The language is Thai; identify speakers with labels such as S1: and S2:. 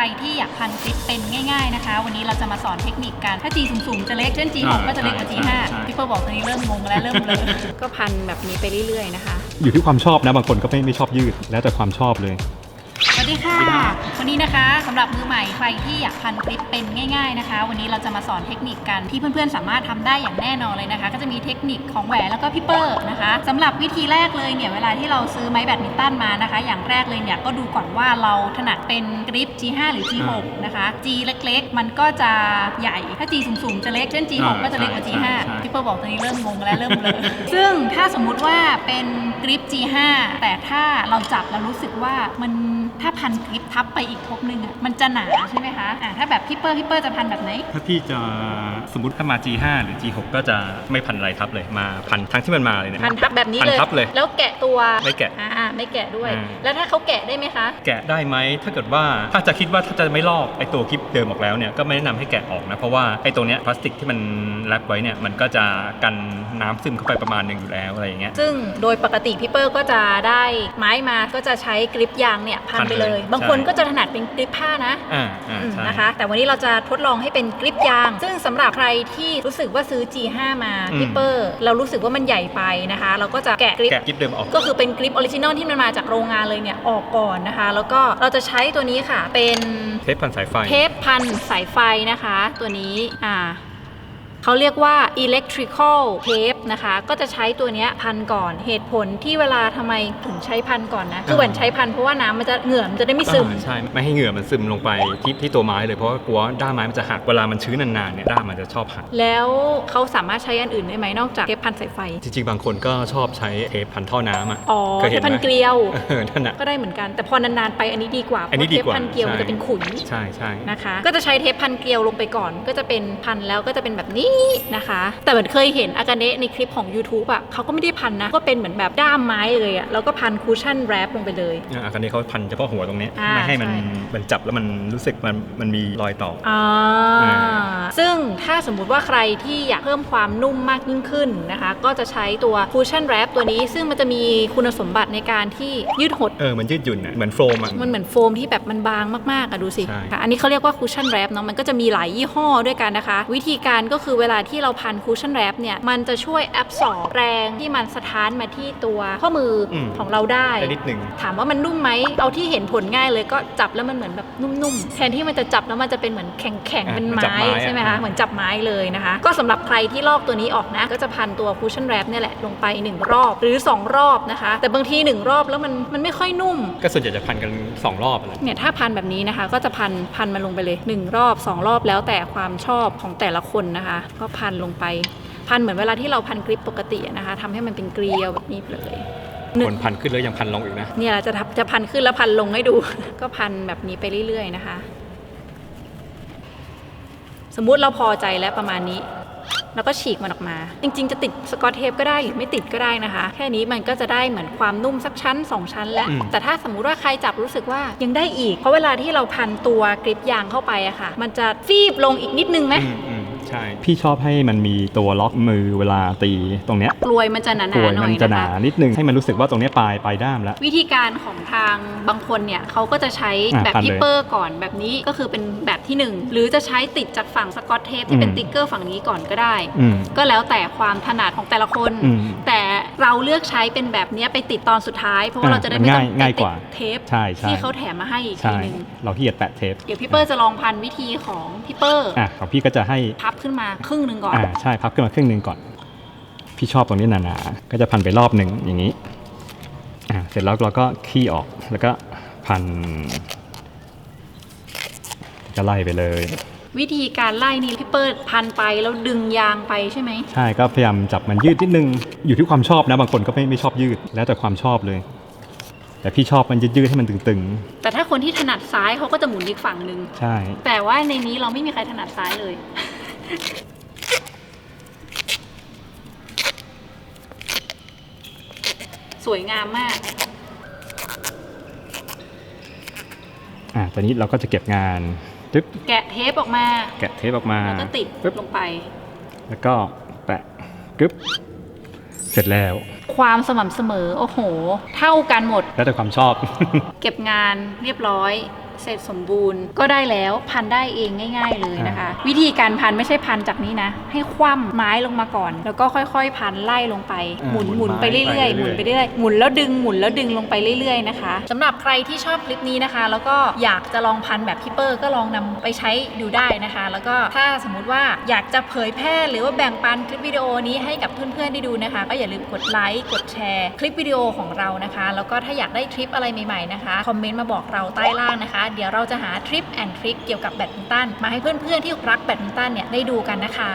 S1: รที่อยากพันคลิปเป็นง่ายๆนะคะ วันนี้เราจะมาสอนเทคนิคกันถ้า G สูงๆจะเล็กเช่น G6
S2: อ่า
S1: ก็จะเล็กกว่า
S2: ใช่
S1: G5
S2: ใช่
S1: พี่เปิ้ลบอกตอนนี้เริ่มงงแล้วเริ่มเบลอก็พันแบบนี้ไปเรื่อยๆนะคะ
S2: อยู่ที่ความชอบนะบางคนก็ไม่ไม่ชอบยืด แล้วแต่ความชอบเลย
S1: ส วัสดีค่ะ วันนี้นะคะสำหรับมือใหม่ใครที่อยากพันคลิปเป็นง่ายๆนะคะ วันนี้เราจะมาสอนเทคนิคกันที่เพื่อนๆ สามารถทำได้อย่างแน่นอนเลยนะคะ ก็จะมีเทคนิคของแหวนแล้วก็พี่เปอร์นะคะสำหรับวิธีแรกเลยเนี่ยเวลาที่เราซื้อไม้แบดมินตันมานะคะ อย่างแรกเลยเนี่ยก็ดูก่อนว่าเราถนัดเป็นกริป G5 หรือ G6 นะคะ G เล็กๆ มันก็จะใหญ่ถ้า G สูงๆจะเล็กเช่น G6
S2: อ่า
S1: ก็จะเล็กกว่า
S2: ใช่
S1: G5
S2: ใช่ใช่
S1: พี่เปอร์บอกตอนนี้เริ่มงงแล้วเริ่มเบลอซึ่งถ้าสมมุติว่าเป็นกริป G5 แต่ถ้าเราจับแล้วรู้สึกว่ามัน ถ้าพันกริปทับไปอีกทบหนึ่งอะมันจะหนาใช่ไหมคะอ่าถ้าแบบพี่เปอร์พี่เปอร์จะพันแบบไหน
S2: ถ้าพี่จะสมมติถ้ามา G5 หรือ G6 ก็จะไม่พันอะไรทับเลยมาพันทั้งที่มันมาเลยเนี่ย
S1: พันทับแบบนี้
S2: พัน
S1: เลย
S2: ทับเลย
S1: แล้วแกะตัว
S2: ไม่แกะ
S1: อ่าไม่แกะด้วย
S2: อ่า
S1: แล้วถ้าเขาแกะได้ไหมคะ
S2: แกะได้ไหมถ้าเกิดว่าถ้าจะคิดว่าถ้าจะไม่ลอกไอตัวคลิปเดิมออกแล้วเนี่ยก็ไม่แนะนำให้แกะออกนะเพราะว่าไอตัวเนี้ยพลาสติกที่มันแรปไว้เนี่ยมันก็จะกันน้ำซึมเข้าไปประมาณหนึ่งอยู่แล้วอะไรอย่างเงี้ย
S1: ซึ่งโดยปกติพี่เปอร์ก็จะได้ไม้มาก็จะใช้กริปยางเนี่ยพัน
S2: พัน
S1: ไปเลย
S2: เลย
S1: บางคน
S2: ใช่
S1: ก็จะถนัดเป็นกริปผ้านะ
S2: อ่าอ่า
S1: อืม
S2: ใช่
S1: นะคะ แต่วันนี้เราจะทดลองให้เป็นกริปยาง ซึ่งสำหรับใครที่รู้สึกว่าซื้อ G5 มา
S2: อืม
S1: พี่เปอร์เรารู้สึกว่ามันใหญ่ไปนะคะ เราก็จะแกะกริป
S2: แกะคลิปเดิมออก
S1: ก็คือเป็นกริปออริจินอลที่มันมาจากโรงงานเลยเนี่ยออกก่อนนะคะ แล้วก็เราจะใช้ตัวนี้ค่ะเป็น
S2: เทปพันสายไฟ
S1: เทปพันสายไฟนะคะ ตัวนี้อ่า เขาเรียกว่า electrical tape นะคะ ก็จะใช้ตัวเนี้ยพันก่อนเหตุผลที่เวลาทำไมถึงใช้พันก่อนนะคือเหมือนใช้พันเพราะว่าน้ำมันจะเหงื่อมันจะได้ไม่ซึม
S2: อ่าใช่ ไม่ให้เหงื่อมันซึมลงไปที่ที่ตัวไม้เลย เพราะว่ากลัวด้ามไม้มันจะหัก เวลามันชื้นนานๆเนี่ยด้ามมันจะชอบหัก
S1: แล้วเขาสามารถใช้อันอื่นได้ไหมนอกจากเทปพันสายไฟ
S2: จริงๆ บางคนก็ชอบใช้เทปพันท่อน้ำอะ
S1: อ๋อ
S2: เคย
S1: เท
S2: เห็
S1: ป
S2: นไหม
S1: พันเกลียว
S2: เออนั่นน่ะ
S1: ก็ได้เหมือนกัน แต่พอนานๆไปอันนี้ดีกว่าเพ
S2: อันนี้
S1: ราะ
S2: ดี
S1: เทป
S2: กว่า
S1: พันเกลียวมัน
S2: ใช่
S1: จะเป็นขุย
S2: ใช่ใช่
S1: นะคะ ก็จะใช้เทปพันเกลียวลงไปก่อน ก็จะเป็นพันแล้วก็จะเป็นแบบนี้นะคะ แต่เหมือนเคยเห็นอากาเนะในคลิปของ YouTube อะเขาก็ไม่ได้พันนะ ก็เป็นเหมือนแบบด้ามไม้เลยอะแล้วก็พันคูชั่นแรปลงไปเลย
S2: อ่าอันนี้เขาพันเฉพาะหัวตรงนี้
S1: อ่า
S2: ไม่ให้มัน
S1: ใช่
S2: มันจับแล้วมันรู้สึกมันมันมีรอยต่อ
S1: อ่า
S2: อ่า
S1: ซึ่งถ้าสมมุติว่าใครที่อยากเพิ่มความนุ่มมากยิ่งขึ้นนะคะ ก็จะใช้ตัว cushion wrap ตัวนี้ ซึ่งมันจะมีคุณสมบัติในการที่ยืดหด
S2: เออมันยืดหยุ่นอะเหมือนโฟมอะ
S1: มันเหมือนโฟมที่แบบมันบางมากๆอะดูสิ
S2: ใช่
S1: ค่ะอันนี้เขาเรียกว่าคูชั่นแรปเนาะมันก็จะมีหลายยี่ห้อด้วยกันนะคะ วิธีการก็คือเวลาที่เราพันคูชั่นแรปเนี่ย มันจะช่วยแอบสอบแรงที่มันสะท้านมาที่ตัวข้อมืออ
S2: ม
S1: ของเราได้
S2: ได้นิดหนึ่ง
S1: ถามว่ามันนุ่มไหมเอาที่เห็นผลง่ายเลยก็จับแล้วมันเหมือนแบบนุ่มๆ แทนที่มันจะจับแล้วมันจะเป็นเหมือนแข็งๆเป็น
S2: อะเหมือนจับ
S1: ไม้
S2: ไม้อะ
S1: ใช่ไหมคะ เหมือนจับไม้เลยนะคะ ก็สำหรับใครที่ลอกตัวนี้ออกนะ ก็จะพันตัวคูชั่นแรปเนี่ยแหละลงไปหนึ่งรอบหรือสองรอบนะคะ แต่บางทีหนึ่งรอบแล้วมันมันไม่ค่อยนุ่ม
S2: ก็ส่วนใหญ่จะพันกันสองรอบอะไร
S1: เนี่ยถ้าพันแบบนี้นะคะก็จะพันพันมันลงไปเลย 1 รอบ 2 รอบแล้วแต่ความชอบของแต่ละคนนะคะก็พันลงไป พันเหมือนเวลาที่เราพันกริปปกติอะนะคะทำให้มันเป็นเกลียวแบบนี้เลยหนึ่ง
S2: คนพันขึ้นแล้วยังพันลงอีกนะ
S1: เนี่ยจะทับจะพันขึ้นแล้วพันลงให้ดู ก็พันแบบนี้ไปเรื่อย ๆ นะคะ สมมุติเราพอใจแล้วประมาณนี้แล้วก็ฉีกมันออกมา จริง ๆ จะติดสกอตเทปก็ได้หรือไม่ติดก็ได้นะคะ แค่นี้มันก็จะได้เหมือนความนุ่มสักชั้น 2 ชั้นแล้ว
S2: อืม
S1: แต่ถ้าสมมุติว่าใครจับรู้สึกว่ายังได้อีก เพราะเวลาที่เราพันตัวกริปยางเข้าไปอะค่ะ มันจะฟีบลงอีกนิดนึงไหม
S2: อืมอืม ใช่ พี่ชอบให้มันมีตัวล็อกมือเวลาตีตรงเนี้ย
S1: กลวยมันจะหนาก
S2: ลวย
S1: ๆหน่
S2: มั
S1: อนย
S2: จะ
S1: นะ
S2: หนา
S1: คะ
S2: นิดนึงให้มันรู้สึกว่าตรงเนี้ยปลายปลายด้ามแล้ว
S1: วิธีการของทางบางคนเนี่ยเขาก็จะใช้
S2: อะ
S1: แบบ
S2: พัน
S1: พิ
S2: เลย
S1: เปอร์ก่อนแบบนี้ก็คือเป็นแบบที่หนึ่งหรือจะใช้ติดจากฝั่งสกอตเทปที่เป็น
S2: อืม
S1: ติ๊กเกอร์ฝั่งนี้ก่อนก็ได้
S2: อืม
S1: ก็แล้วแต่ความถนัดของแต่ละคน
S2: อืม
S1: แต่เราเลือกใช้เป็นแบบเนี้ยไปติดตอนสุดท้าย เพราะว่า
S2: อะ
S1: เราจะได้ไม่ต้อง
S2: ง่ายง่ายกว่า
S1: ติดเทป
S2: ใช่ใช่
S1: ที่เขาแถมมาให้อีกที
S2: ใช่
S1: หนึง
S2: เราที่จะแปะเทป
S1: เดี๋ยวพี่เปอร์จะลองพันวิธีของพี่เปอร์
S2: อะของพี่ก็จะให้
S1: พับขึ้นมาครึ่งหนึ่งก่อน
S2: อ่าใช่พับขึ้นมาครึ่งหนึ่งก่อน พี่ชอบตรงนี้หนาๆก็จะพันไปรอบหนึ่งอย่างนี้อ่าเสร็จแล้วเราก็ขี้ออกแล้วก็พันจะไล่ไปเลย
S1: วิธีการไล่นี่พี่เปอร์พันไปแล้วดึงยางไปใช่ไหม
S2: ใช่ก็พยายามจับมันยืดนิดนึง อยู่ที่ความชอบนะบางคนก็ไม่ไม่ชอบยืดแล้วแต่ความชอบเลย แต่พี่ชอบมันยืดๆให้มันตึง
S1: แต่ถ้าคนที่ถนัดซ้ายเขาก็จะหมุนอีกฝั่งหนึ่ง
S2: ๆ ใช่
S1: แต่ว่าในนี้เราไม่มีใครถนัดซ้ายเลย สวยงามมาก
S2: อ่าตอนนี้เราก็จะเก็บงานปึ๊บ
S1: แกะเทปออกมา
S2: แกะเทปออกมา
S1: แล้วก็ติด
S2: ปึ๊บ
S1: ลงไป
S2: แล้วก็แปะกึ๊บเสร็จแล้ว
S1: ความสม่ำเสมอ โอ้โห เท่ากันหมด
S2: แล้วแต่ความชอบ
S1: เก็บงานเรียบร้อย เสร็จสมบูรณ์ ก็ได้แล้วพันได้เองง่าย ๆ เลยนะคะ วิธีการพันไม่ใช่พันจากนี้นะ ให้คว่ำไม้ลงมาก่อน แล้วก็ค่อยๆ พันไล่ลงไป
S2: อ่า
S1: หมุน
S2: ห
S1: ห
S2: มุ
S1: มุ
S2: น
S1: นไป
S2: ไม้
S1: เรื่อยๆ
S2: ไป
S1: หมุนไปเรื่อยๆหมุนแล้วดึงหมุนแล้วดึงลงไปเรื่อยๆนะคะสำหรับใครที่ชอบคลิปนี้นะคะ แล้วก็อยากจะลองพันแบบพี่เปอร์ก็ลองนำไปใช้ดูได้นะคะ แล้วก็ถ้าสมมุติว่าอยากจะเผยแพร่หรือว่าแบ่งปันคลิปวิดีโอนี้ให้กับเพื่อนๆได้ดูนะคะ ก็อย่าลืมกดไลค์กดแชร์ คลิปวิดีโอของเรานะคะ แล้วก็ถ้าอยากได้ทริปอะไรใหม่ๆนะคะคอมเมนต์มาบอกเราใต้ล่างนะคะเดี๋ยวเราจะหาทริปแอนทริคเกี่ยวกับแบดมินตันมาให้เพื่อนๆที่รักแบดมินตันเนี่ยได้ดูกันนะคะ